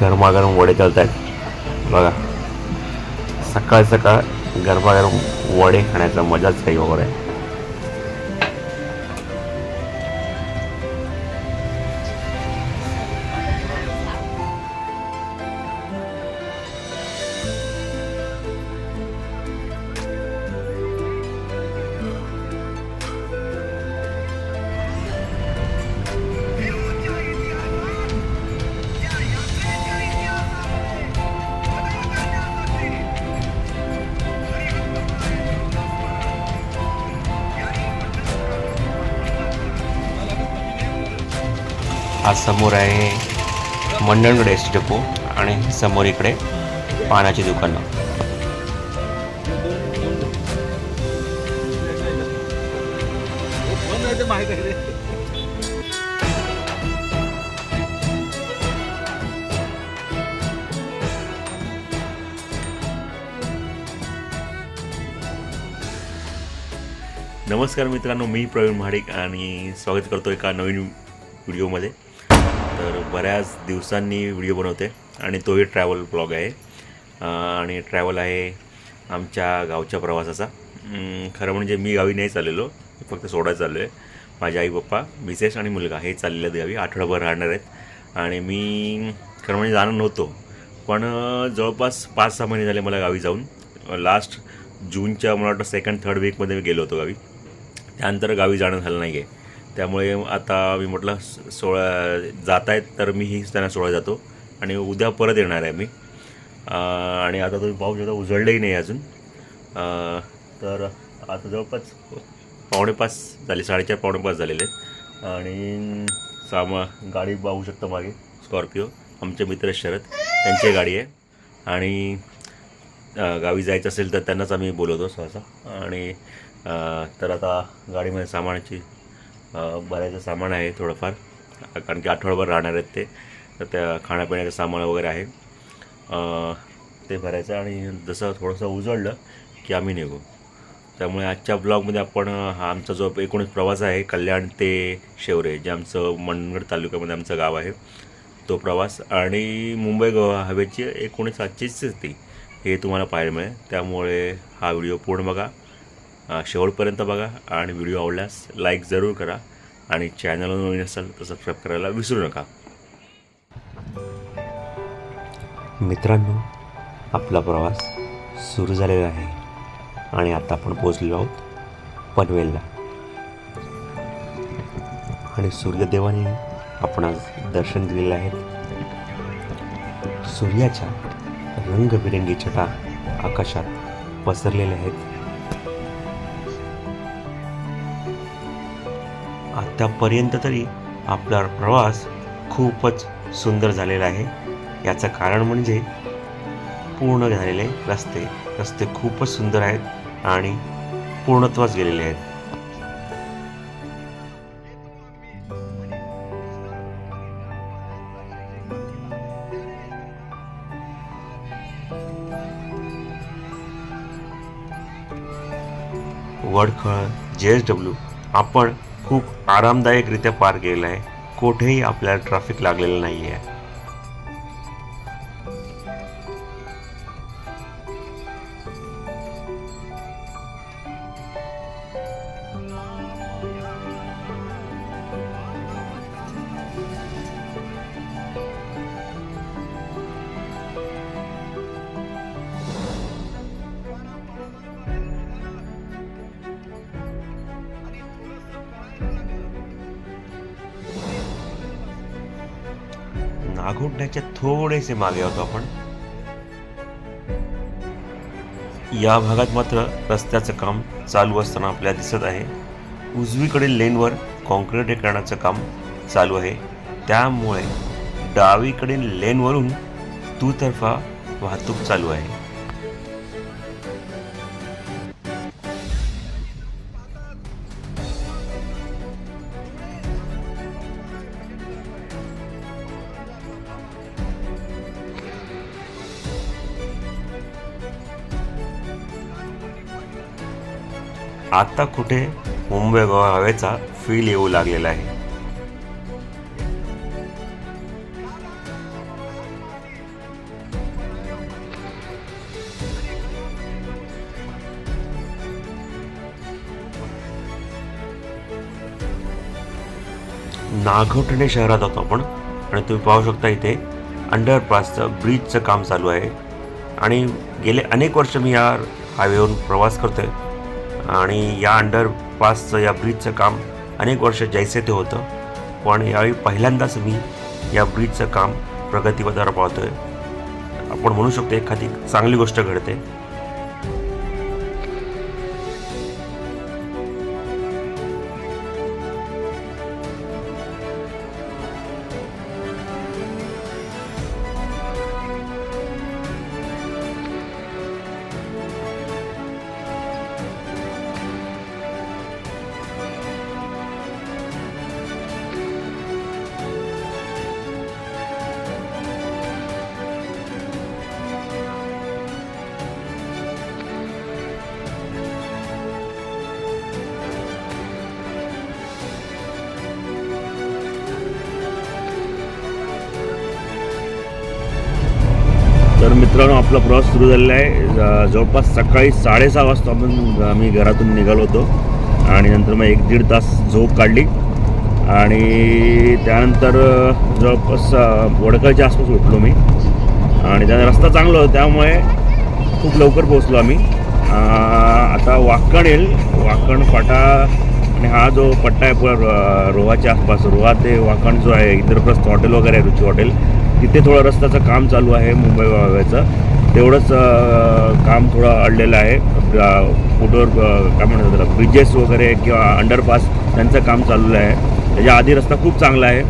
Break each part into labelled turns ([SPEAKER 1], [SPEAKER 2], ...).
[SPEAKER 1] गरमागरम वडे चालत आहेत बघा. सकाळ सकाळ गरमागरम वडे खाण्याचा मजाच काही वगैरे आहे. आज समोर आहे मंडणगड एस डेपो आणि समोर इकडे पानाची दुकानं. नमस्कार मित्रांनो मी प्रवीण महाडिक आणि स्वागत करतो एका नवीन व्हिडिओमध्ये. बऱ्याच दिवसांनी व्हिडिओ बनवते आणि तोही ट्रॅव्हल ब्लॉग आहे. आणि ट्रॅव्हल आहे आमच्या गावच्या प्रवासाचा. खरं म्हणजे मी गावी नाही चाललेलो फक्त सोडायला चाललो आहे माझे आई पप्पा मिसेस आणि मुलगा हे चाललेले आहेत गावी आठवडाभर राहणार आहेत. आणि मी खरं म्हणजे जाणार नव्हतो पण जवळपास पाच सहा महिने झाले मला गावी जाऊन. लास्ट जूनच्या मला वाटतं सेकंड थर्ड वीकमध्ये मी गेलो होतो गावी. त्यानंतर गावी जाणं झालं नाही आहे त्यामुळे आता मी म्हटलं सोळा जात आहेत तर मीही त्यांना सोळा जातो. आणि उद्या परत येणार आहे मी. आणि आता तुम्ही पाहू शकता उजळलंही नाही अजून. तर आता जवळपास पावणेपास झाले साडेचार पावणेपास झालेले आहेत. आणि सामा गाडी पाहू शकता मागे स्कॉर्पिओ. आमचे मित्र शरद त्यांची गाडी आहे. आणि गावी जायचं असेल तर त्यांनाच आम्ही बोलवतो सहसा. आणि तर आता गाडीमध्ये सामानाची भरायचं सामान आहे थोडंफार. कारण की आठवडाभर राहणार आहेत ते. तर त्या खाण्यापिण्याचं सामान वगैरे आहे. ते भरायचं आणि जसं थोडंसं उजळलं की आम्ही निघू. त्यामुळे आजच्या ब्लॉगमध्ये आपण हा आमचा जो एकूणच प्रवास आहे कल्याण ते शेवरे जे आमचं मनगड तालुक्यामध्ये आमचं गाव आहे तो प्रवास. आणि मुंबई गोवा हवेची एकोणीस आजचीच स्थिती हे तुम्हाला पाहायला मिळेल. त्यामुळे हा व्हिडिओ पूर्ण बघा. शेवटपर्यंत बघा आणि व्हिडिओ आवडल्यास लाईक जरूर करा आणि चॅनलवर नवीन असाल तर सबस्क्राईब करायला विसरू नका. मित्रांनो आपला प्रवास सुरू झालेला आहे आणि आता आपण पोचलेलो आहोत पनवेलला. आणि सूर्यदेवाने आपण दर्शन दिलेलं आहे. सूर्याच्या रंगबिरंगी छटा आकाशात पसरलेल्या आहेत. आत्तापर्यंत तरी आपला प्रवास खूपच सुंदर झालेला आहे. याचं कारण म्हणजे पूर्ण झालेले रस्ते रस्ते खूपच सुंदर आहेत आणि पूर्णत्वास गेलेले आहेत. वडखळ जे एस डब्ल्यू आपण खूप आरामदायकरित्या पार केलं आहे कुठेही आपल्याला ट्रॅफिक लागलेलं नाही आहे थोडेसे मागे होतो आपण. या भागात मात्र रस्त्याचं काम चालू असताना आपल्याला दिसत आहे. उजवीकडील लेनवर कॉन्क्रिटीकरणाचं काम चालू आहे. त्यामुळे डावीकडील लेनवरून दुतर्फा वाहतूक चालू आहे. आत्ता कुठे मुंबई गोवा हवेचा फील येऊ लागलेला आहे.
[SPEAKER 2] नागोठणे शहरात होतो आपण. आणि तुम्ही पाहू शकता इथे अंडरपासचं ब्रिजचं काम चालू आहे. आणि गेले अनेक वर्ष मी या हायवेवरून प्रवास करतो आहे आणि या अंडरपासचं या ब्रिजचं काम अनेक वर्ष जैसे ते होतं. पण यावेळी पहिल्यांदाच मी या ब्रिजचं काम प्रगतीपथावर पाहतो आहे आपण म्हणू शकतो एखादी चांगली गोष्ट घडते. तर मित्रांनो आपला प्रवास सुरू झालेला आहे. ज- जवळपास सकाळी साडेसहा वाजता आपण आम्ही घरातून निघालो होतो. आणि नंतर मग एक दीड तास झोप काढली. आणि त्यानंतर जवळपास वडकळच्या आसपास उठलो मी. आणि त्याचा रस्ता चांगला होता त्यामुळे खूप लवकर पोहोचलो आम्ही. आता वाकण येईल. वाकण फाटा आणि हा जो पट्टा आहे रोहाच्या आसपास रोहा ते वाकण जो आहे इंद्रप्रस्थ हॉटेल वगैरे आहे रुची हॉटेल. तिथे थोडं रस्त्याचं काम चालू आहे मुंबई वाव्याचं. तेवढंच काम थोडं अडलेलं आहे. फुटवर काय म्हणतात त्याला ब्रिजेस वगैरे किंवा अंडरपास त्यांचं काम चाललेलं आहे. त्याच्या आधी रस्ता खूप चांगला आहे.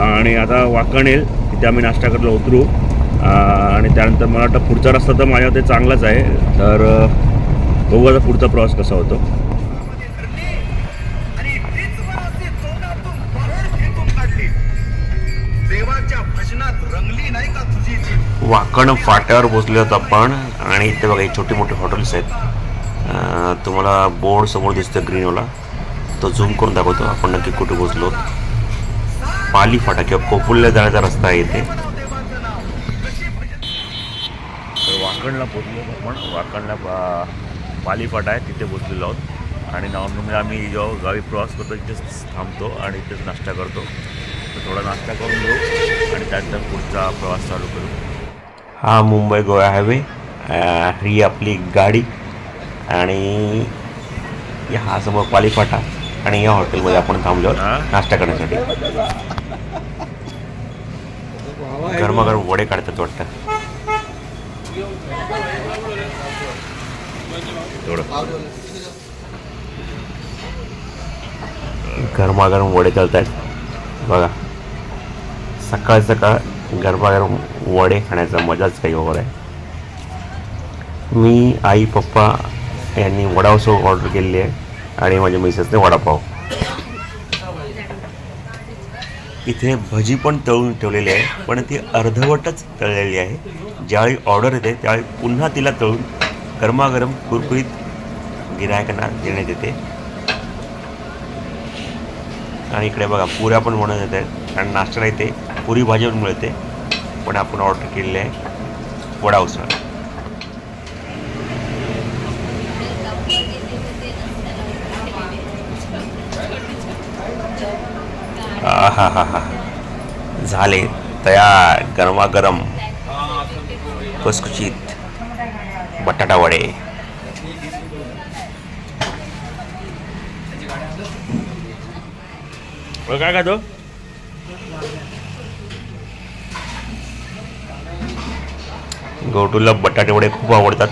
[SPEAKER 2] आणि आता वाकण येईल तिथे आम्ही नाश्ता करायला उतरू आणि त्यानंतर मला वाटतं पुढचा रस्ता तर माझ्या ते चांगलाच आहे. तर बघू आता पुढचा प्रवास कसा होतो. वाकण फाट्यावर पोचले आहोत आपण. आणि इथे बघा हे छोटे मोठे हॉटेल्स आहेत तुम्हाला बोर्ड समोर दिसतं ग्रीनवाला तो झूम करून दाखवतो. आपण नक्की कुठे पोचलो पाली फाटा किंवा कोपुलला जाण्याचा रस्ता आहे इथे. वाकणला पोचलो आपण. वाकणला पा- पाली फाटा आहे. तिथे पोचलेलो आहोत. आणि नॉर्मली म्हणजे आम्ही जेव्हा गावी प्रवास करतो तिथेच थांबतो आणि इथेच नाश्ता करतो. तर थोडा नाश्ता करून घेऊ आणि त्यानंतर पुढचा प्रवास चालू करू. हा मुंबई गोवा हायवे ही आपली गाडी आणि या हा समोर पालीफाटा आणि या हॉटेलमध्ये आपण थांबलो नाश्ता करण्यासाठी. गरमागरम वडे काढतात वाटतं. गरमागरम वडे चालत आहेत बघा. सकाळ सकाळ गरमागरम वडे खाण्याचा मजाच काही ओव्हर आहे. मी आई पप्पा यांनी वडाव ऑर्डर केलेली आहे आणि माझ्या मिसेसने वडापाव. इथे भजी पण तळून ठेवलेली आहे पण ती अर्धवटच तळलेली आहे. ज्यावेळी ऑर्डर येते त्यावेळी पुन्हा तिला तळून गरमागरम कुरकुरीत गिरायकांना देण्यात येते. आणि इकडे बघा पुऱ्या पण बनवत येत आहेत आणि नाश्ता येते पुरी भाजी पण मिळते. पण आपण ऑर्डर केलेली आहे. वडा उसळ. हा हा हा झाले. तयार. गरमागरम. खुसखुशीत. बटाटा वडे. काय खातो? गौटूला बटाटे वडे खूप आवडतात.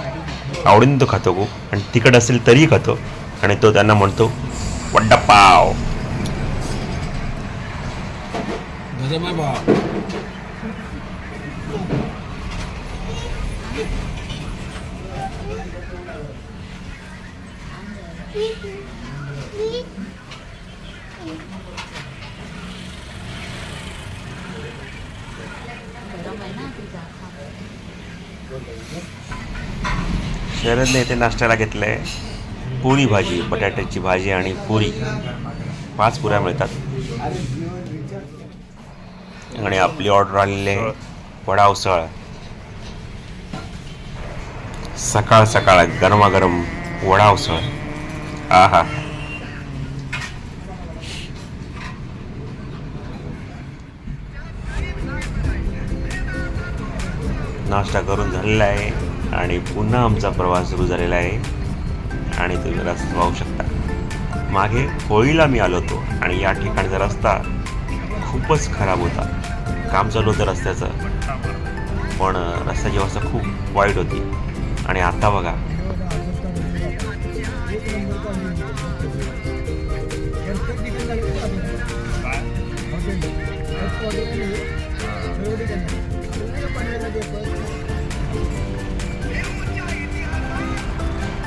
[SPEAKER 2] आवडीने तो खातो खूप. आणि तिखट असेल तरीही खातो. आणि तो त्यांना म्हणतो वड्डापाव
[SPEAKER 3] गरम आहे
[SPEAKER 2] शरदने इथे नाश्त्याला घेतलं आहे पुरी भाजी बटाट्याची भाजी आणि पुरी. पाच पुऱ्या मिळतात. आणि आपली ऑर्डर आलेली आहे वडा उसळ. सकाळ सकाळ गरमागरम वडा उसळ. आहा. नाश्ता करून झालेला आहे आणि पुन्हा आमचा प्रवास सुरू झालेला आहे. आणि तुम्ही रस्ता पाहू शकता. मागे होळीला मी आलो होतो आणि या ठिकाणचा रस्ता खूपच खराब होता. काम चालू होतं रस्त्याचं. पण रस्त्याची अवस्था खूप वाईट होती. आणि आता बघा.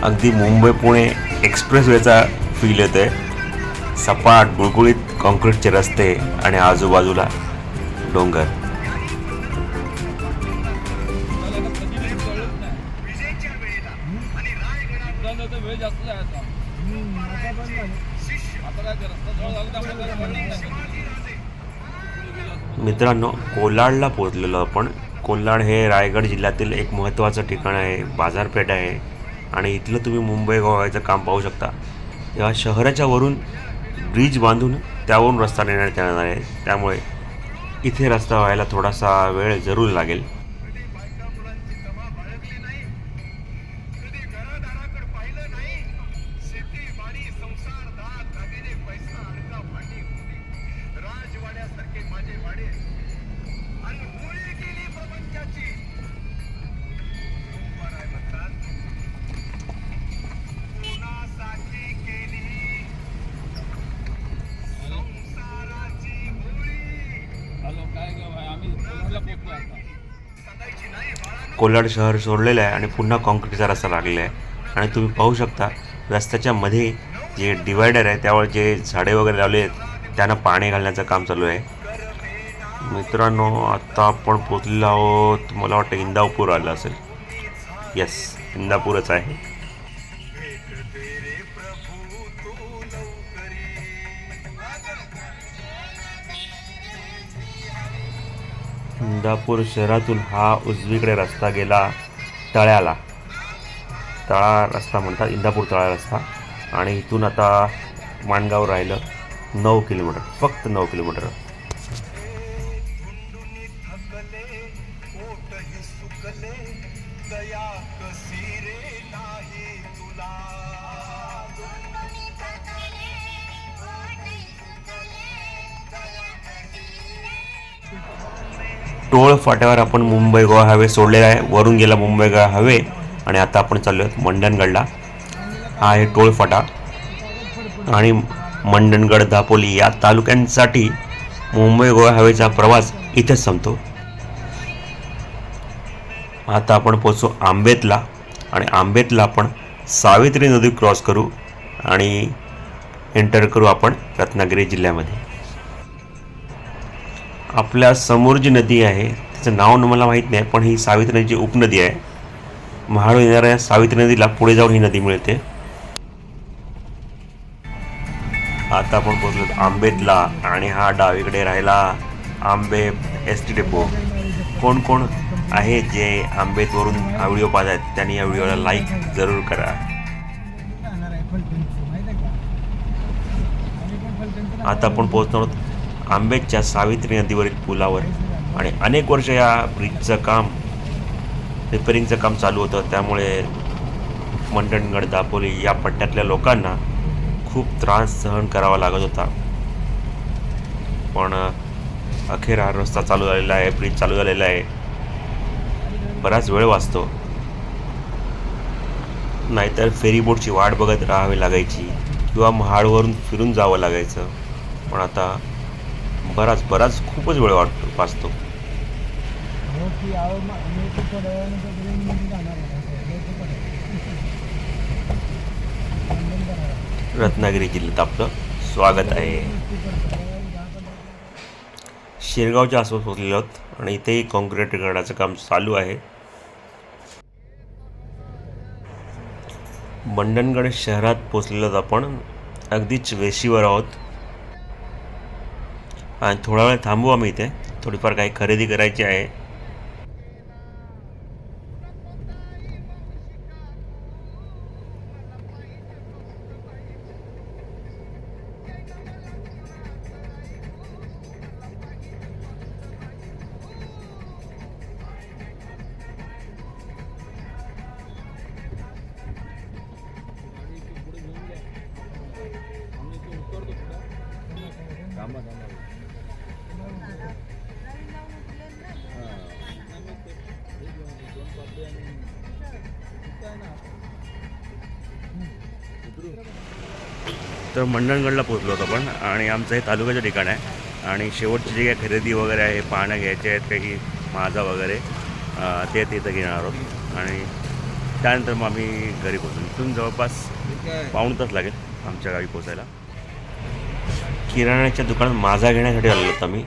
[SPEAKER 2] अगदी मुंबई पुणे एक्सप्रेसवेचा फील येतो आहे सपाट गुळगुळीत कॉन्क्रीटचे रस्ते आणि आजूबाजूला डोंगर. मित्रांनो कोलाडला पोहोचलेलो आपण. कोलाड हे रायगड जिल्ह्यातील एक महत्त्वाचं ठिकाण आहे. बाजारपेठ आहे. आणि इथलं तुम्ही मुंबई गोव्याचं काम पाहू शकता. या शहराच्या वरून ब्रिज बांधून त्यावरून रस्ता नेण्यात येणार आहे. त्यामुळे इथे रस्ता व्हायला थोडासा वेळ जरूर लागेल. कोलाड शहर सोडलेलं आहे आणि पुन्हा कॉन्क्रीटचा रस्ता लागलेला आहे. आणि तुम्ही पाहू शकता रस्त्याच्या मध्ये जे डिवायडर आहे त्यावर जे झाडे वगैरे लावले आहेत त्यांना पाणी घालण्याचं काम चालू आहे. मित्रांनो आत्ता आपण पोचलेलो आहोत. मला वाटतं इंदापूर आलं असेल. येस इंदापूरच आहे. इंदापूर शहरातून हा उजवीकडे रस्ता गेला तळ्याला. तळा रस्ता म्हणतात इंदापूर तळा रस्ता. आणि इथून आता माणगाव राहिलं नऊ किलोमीटर फक्त नऊ किलोमीटर. टोळ फाट्यावर आपण मुंबई गोवा हायवे सोडलेला आहे. वरून गेला मुंबई गोवा हायवे आणि आता आपण चाललो आहोत मंडणगडला. हा आहे टोळ फाटा. आणि मंडणगड दापोली या तालुक्यांसाठी मुंबई गोवा हायवेचा प्रवास इथेच संपतो. आता आपण पोचू आंबेतला. आणि आंबेतला आपण सावित्री नदी क्रॉस करू आणि एंटर करू आपण रत्नागिरी जिल्ह्यामध्ये. आपल्यासमोर जी नदी आहे तिचं नाव मला माहीत नाही पण ही सावित्री नदीची उपनदी आहे. महाळू येणाऱ्या सावित्री नदीला पुढे जाऊन ही नदी मिळते. आता आपण पोहोचलो आंबेतला आणि हा डावीकडे राहिला आंबे एस टी डेपो कोण कोण आहे जे आंबेतवरून हा व्हिडिओ पाहत आहेत त्यांनी या व्हिडिओला लाईक जरूर करा. आता आपण पोहोचणार आहोत आंबेच्या सावित्री नदीवरील पुलावर. आणि अनेक वर्ष या ब्रिजचं काम रिपेरिंगचं काम चालू होतं. त्यामुळे मंडणगड दापोली या पट्ट्यातल्या लोकांना खूप त्रास सहन करावा लागत होता. पण अखेर हा रस्ता चालू झालेला आहे ब्रिज चालू झालेला आहे. बराच वेळ वाचतो. नाहीतर फेरीबोटची वाट बघत राहावी लागायची किंवा महाडवरून फिरून जावं लागायचं. पण आता बराच बराच खूपच वेळ वाटतो वाचतो. रत्नागिरी जिल्ह्यात आपलं स्वागत आहे. शिरगावच्या आसपास पोहोचलेलो आहोत आणि इथेही कॉन्क्रीट करण्याचं काम चालू आहे. मंडणगड शहरात पोचलेलो आहोत आपण. अगदीच वेशीवर आहोत. आणि थोडा वेळ थांबू आम्ही इथे. थोडीफार काही खरेदी करायची आहे. तर मंडणगडला पोचलो होतो आपण. आणि आमचं हे तालुक्याचं ठिकाण आहे. आणि शेवटची जी काही खरेदी वगैरे आहे पाहण्या घ्यायचे आहेत काही माझा वगैरे ते तिथं घेणार आहोत. आणि त्यानंतर मग आम्ही घरी पोचलो इथून जवळपास पाऊण तास लागेल आमच्या गावी पोचायला किराण्याच्या दुकानात माझा घेण्यासाठी आलो होतो आम्ही.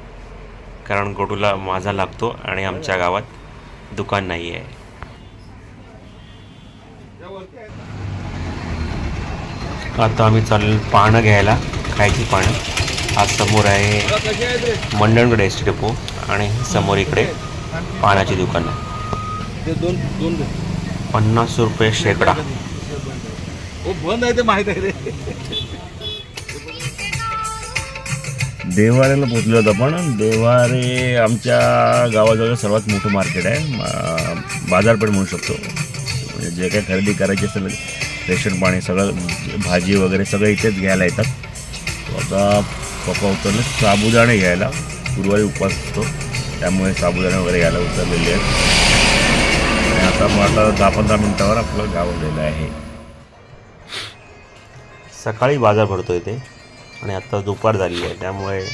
[SPEAKER 2] कारण गोटूला माझा लागतो आणि आमच्या गावात दुकान नाही आहे आता आम्ही चाललो पानं घ्यायला खायची पानं. आज समोर आहे मंडणगड एस टी डेपो आणि समोर इकडे पानाची दुकानं. पन्नास रुपये शेकडा.
[SPEAKER 3] बंद आहे ते माहीत आहे रे
[SPEAKER 2] देवाऱ्याला पोचलो होतो आपण. देवारे आमच्या गावाजवळ सर्वात मोठं मार्केट आहे. बाजारपेठ म्हणू शकतो. म्हणजे जे काही खरेदी करायची असेल रेशन पाणी सगळं भाजी वगैरे सगळं इथेच घ्यायला येतात. आता पप्पा उतरले. साबुदाणे घ्यायला. गुरुवारी उपवास असतो. त्यामुळे साबुदाणे वगैरे घ्यायला उतरलेले आहेत. आणि आता मग आता दहा पंधरा मिनटावर आपलं गावलेलं आहे. सकाळी बाजार भरतो इथे. आणि आता दुपार झाली आहे. त्यामुळे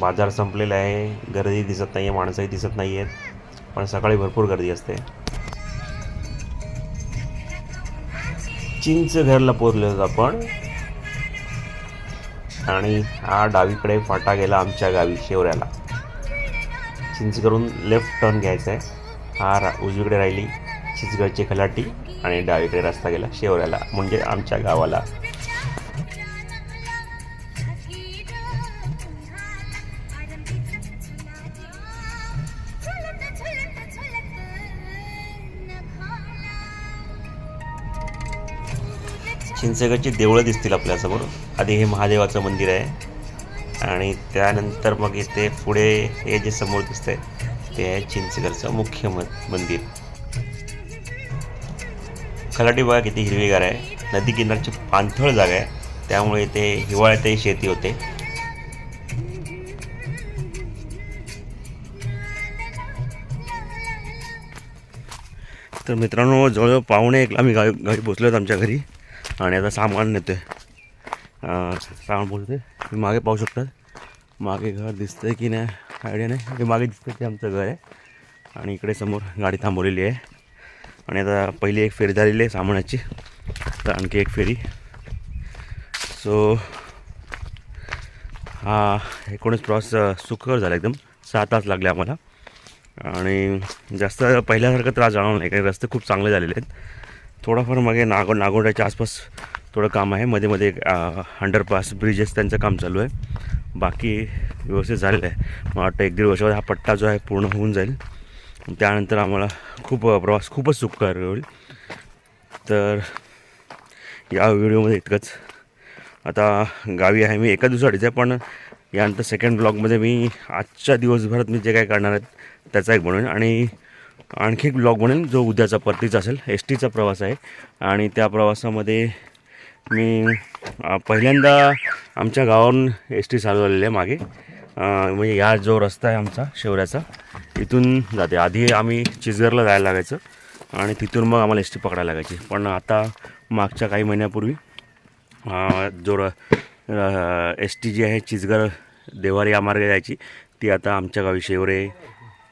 [SPEAKER 2] बाजार संपलेला आहे. गर्दी दिसत नाही आहे माणसंही दिसत नाही आहेत पण सकाळी भरपूर गर्दी असते. चिंच घरला पोचलो होतो आपण. आणि हा डावीकडे फाटा गेला आमच्या गावी शेवऱ्याला. चिंच करून लेफ्ट टर्न घ्यायचा आहे हा रा उजवीकडे राहिली चिंचगडची खलाटी आणि डावीकडे रस्ता गेला शेवऱ्याला म्हणजे आमच्या गावाला. चिंचगडची देवळं दिसतील आपल्यासमोर. आधी हे महादेवाचं मंदिर आहे. आणि त्यानंतर मग इथे पुढे हे जे समोर दिसतंय ते आहे चिंचगडचं मुख्य म मंदिर. खलाटी बघा किती हिरवीगार आहे. नदी किनारची पाणथळ जागा आहे. त्यामुळे इथे हिवाळ्यातही शेती होते. तर मित्रांनो जवळजवळ पाहुणे एक आम्ही गावी घरी पोचलो आहोत आमच्या घरी. आणि आता सामान नेतो आहे सामान बोलते तुम्ही मागे पाहू शकतात मागे घर दिसतंय की नाही? आयडिया नाही. हे मागे दिसतं ते आमचं घर आहे. आणि इकडे समोर गाडी थांबवलेली आहे. आणि आता पहिली एक फेरी झालेली आहे सामानाची. तर आणखी एक फेरी. सो हा एकूणच प्रवास सुखकर झाला एकदम. सहा तास लागले आम्हाला. आणि जास्त पहिल्यासारखं त्रास जाणार नाही. कारण रस्ते खूप चांगले झालेले आहेत. थोडाफार मागे नागो नागोंड्याच्या आसपास थोडं काम आहे. मध्ये मध्ये अंडरपास ब्रिजेस त्यांचं काम चालू आहे. बाकी व्यवस्थित झालेलं आहे. मला वाटतं एक दीड वर्षामध्ये हा पट्टा जो आहे पूर्ण होऊन जाईल. त्यानंतर आम्हाला खूप प्रवास खूपच सुखकर होईल. तर या व्हिडिओमध्ये इतकंच. आता गावी आहे मी एका दिवसासाठीच आहे पण यानंतर सेकंड ब्लॉगमध्ये मी आजच्या दिवसभरात मी जे काय करणार आहेत त्याचा एक बनवेन. आणि आणखी एक ब्लॉग बनेल जो उद्याचा परतीचा असेल एस टीचा प्रवास आहे. आणि त्या प्रवासामध्ये मी पहिल्यांदा आमच्या गावावरून एस टी चालू झालेली आहे मागे. म्हणजे या जो रस्ता आहे आमचा शेवऱ्याचा इथून जाते. आधी आम्ही चिचगरला जायला लागायचं आणि तिथून मग आम्हाला एस टी पकडायला लागायची. पण आता मागच्या काही महिन्यापूर्वी जो र एस टी जी आहे चिचगर देवारी या मार्गे जायची ती आता आमच्या गावी शेवरे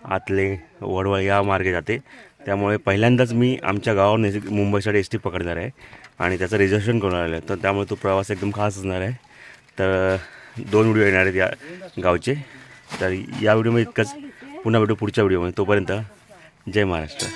[SPEAKER 2] आतले वडवळ या मार्गे जाते. त्यामुळे पहिल्यांदाच मी आमच्या गावावर नेस मुंबईसाठी एस टी पकडणार आहे. आणि त्याचं रिझर्वेशन करून आलं आहे. तर त्यामुळे तो प्रवास एकदम खास असणार आहे. तर दोन व्हिडिओ येणार आहेत या गावचे. तर या व्हिडिओमध्ये इतकंच. पुन्हा भेटू पुढच्या व्हिडिओमध्ये तोपर्यंत जय महाराष्ट्र.